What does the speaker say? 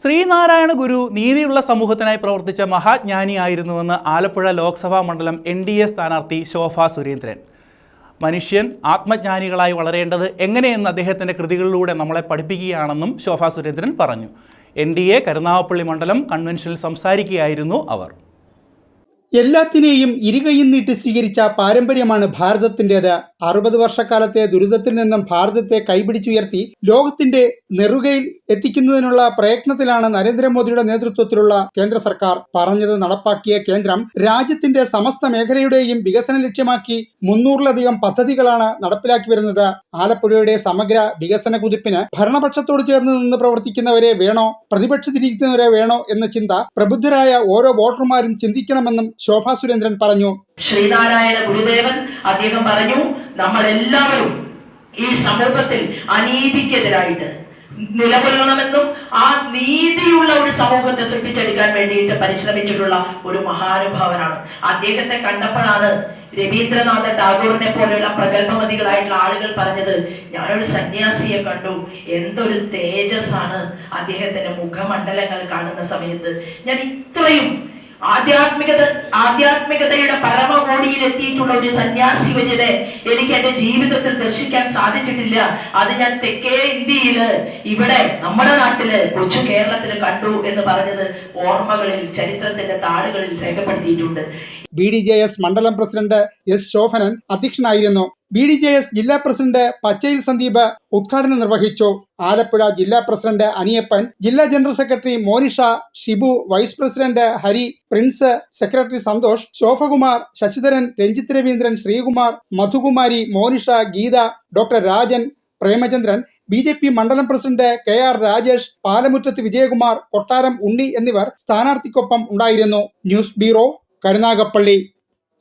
ശ്രീനാരായണ ഗുരു നീതിയുള്ള സമൂഹത്തിനായി പ്രവർത്തിച്ച മഹാജ്ഞാനിയായിരുന്നുവെന്ന് ആലപ്പുഴ ലോക്സഭാ മണ്ഡലം എൻ ഡി എ സ്ഥാനാർത്ഥി ശോഭ സുരേന്ദ്രൻ. മനുഷ്യൻ ആത്മജ്ഞാനികളായി വളരേണ്ടത് എങ്ങനെയെന്ന് അദ്ദേഹത്തിന്റെ കൃതികളിലൂടെ നമ്മളെ പഠിപ്പിക്കുകയാണെന്നും ശോഭ സുരേന്ദ്രൻ പറഞ്ഞു. എൻ ഡി എ കരുനാഗപ്പള്ളി മണ്ഡലം കൺവെൻഷനിൽ സംസാരിക്കുകയായിരുന്നു അവർ. എല്ലാത്തിനെയും ഇരുകൈയും നീട്ടി സ്വീകരിച്ച പാരമ്പര്യമാണ് ഭാരതത്തിന്റെത്. അറുപത് വർഷക്കാലത്തെ ദുരിതത്തിൽ നിന്നും ഭാരതത്തെ കൈപിടിച്ചുയർത്തി ലോകത്തിന്റെ നെറുകയിൽ എത്തിക്കുന്നതിനുള്ള പ്രയത്നത്തിലാണ് നരേന്ദ്രമോദിയുടെ നേതൃത്വത്തിലുള്ള കേന്ദ്ര സർക്കാർ പറഞ്ഞത് നടപ്പാക്കിയ കേന്ദ്രം. രാജ്യത്തിന്റെ സമസ്ത മേഖലയുടെയും വികസനം ലക്ഷ്യമാക്കി മുന്നൂറിലധികം പദ്ധതികളാണ് നടപ്പിലാക്കി വരുന്നത്. ആലപ്പുഴയുടെ സമഗ്ര വികസന കുതിപ്പിന് ഭരണപക്ഷത്തോട് ചേർന്ന് നിന്ന് പ്രവർത്തിക്കുന്നവരെ വേണോ? പ്രതിപക്ഷത്തിരിക്കുന്നവരെ വേണോ എന്ന ചിന്ത പ്രബുദ്ധരായ ഓരോ വോട്ടർമാരും ചിന്തിക്കണമെന്നും ശോഭാ സുരേന്ദ്രൻ പറഞ്ഞു. ശ്രീനാരായണ ഗുരുദേവൻ അദ്ദേഹം പറഞ്ഞു നമ്മൾ എല്ലാവരും ഈ സമൂഹത്തിൽ അനീതിക്കെതിരായിട്ട് നിലകൊള്ളണമെന്നും ആ നീതിയുള്ള ഒരു സമൂഹത്തെ സൃഷ്ടിച്ചെടുക്കാൻ വേണ്ടിയിട്ട് പരിശ്രമിച്ചിട്ടുള്ള ഒരു മഹാനുഭാവനാണ്. അദ്ദേഹത്തെ കണ്ടപ്പോഴാണ് രവീന്ദ്രനാഥ ടാഗോറിനെ പോലെയുള്ള പ്രഗത്ഭമതികളായിട്ടുള്ള ആളുകൾ പറഞ്ഞത് ഞാനൊരു സന്യാസിയെ കണ്ടു. എന്തൊരു തേജസ്സാണ് അദ്ദേഹത്തിന്റെ മുഖമണ്ഡലങ്ങൾ കാണുന്ന സമയത്ത്. ഞാൻ ഇത്രയും ആധ്യാത്മികത ആധ്യാത്മികതയുടെ പരമകോടിയിൽ എത്തിയിട്ടുള്ള ഒരു സന്യാസി വര്യതെ എനിക്ക് എന്റെ ജീവിതത്തിൽ ദർശിക്കാൻ സാധിച്ചിട്ടില്ല. അത് ഞാൻ തെക്കേ ഇന്ത്യയിൽ ഇവിടെ നമ്മുടെ നാട്ടിൽ കൊച്ചു കേരളത്തിൽ കണ്ടു എന്ന് പറഞ്ഞത് ഓർമ്മകളിൽ ചരിത്രത്തിന്റെ താളുകളിൽ രേഖപ്പെടുത്തിയിട്ടുണ്ട്. ബി ഡി ജെ എസ് മണ്ഡലം പ്രസിഡന്റ് എസ് ശോഭനൻ അധ്യക്ഷനായിരുന്നു. ബി ഡി ജെ എസ് ജില്ലാ പ്രസിഡന്റ് പച്ചയിൽ സന്ദീപ് ഉദ്ഘാടനം നിർവഹിച്ചു. ആലപ്പുഴ ജില്ലാ പ്രസിഡന്റ് അനിയപ്പൻ ജില്ലാ general secretary Monisha Shibu vice president Hari Prince secretary Santhosh Shobhakumar Sasidharan Ranjith Raveendran Sreekumar Madhukumari Monisha Geetha doctor Rajan Premachandran B J P മണ്ഡലം president K R Rajesh പാലമുറ്റത്ത് Vijayakumar Kottaram Unni എന്നിവർ സ്ഥാനാർത്ഥിക്കൊപ്പം ഉണ്ടായിരുന്നു. News bureau Karunagappally.